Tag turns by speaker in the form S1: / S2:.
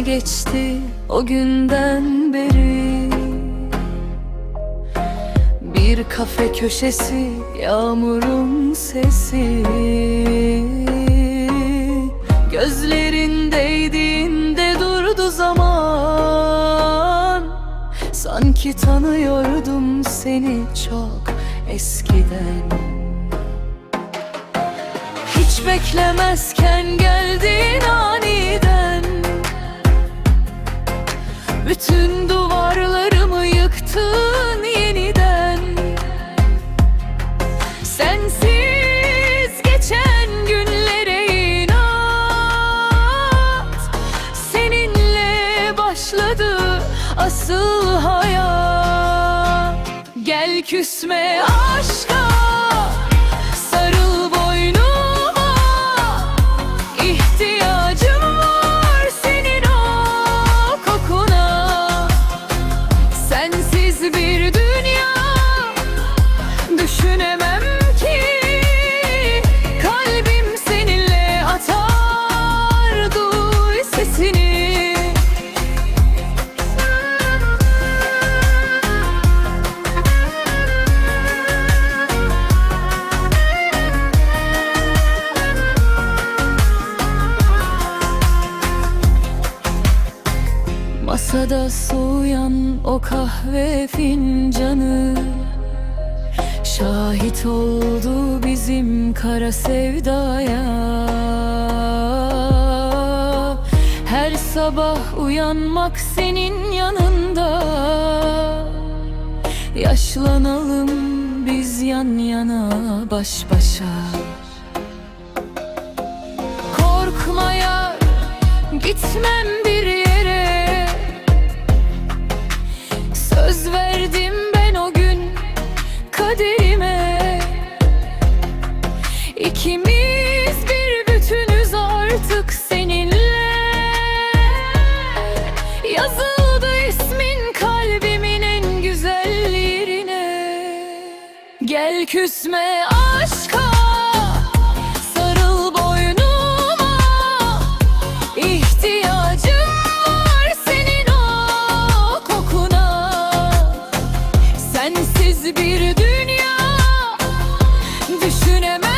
S1: geçti o günden beri. Bir kafe köşesi yağmurun sesi. Gözlerin değdiğinde durdu zaman. Sanki tanıyordum seni çok eskiden. Hiç beklemezken geldin aniden asıl hayat? Gel küsme aşka Masada soğuyan o kahve fincanı. Şahit oldu bizim kara sevdaya. Her sabah uyanmak senin yanında. Yaşlanalım biz yan yana baş başa. Korkma yar gitmem bir İkimiz bir bütünüz artık seninle. Yazıldı ismin kalbimin en güzel yerine Gel küsme aşka Sarıl boynuma. İhtiyacım var senin o kokuna. Sensiz bir dünya Düşünemem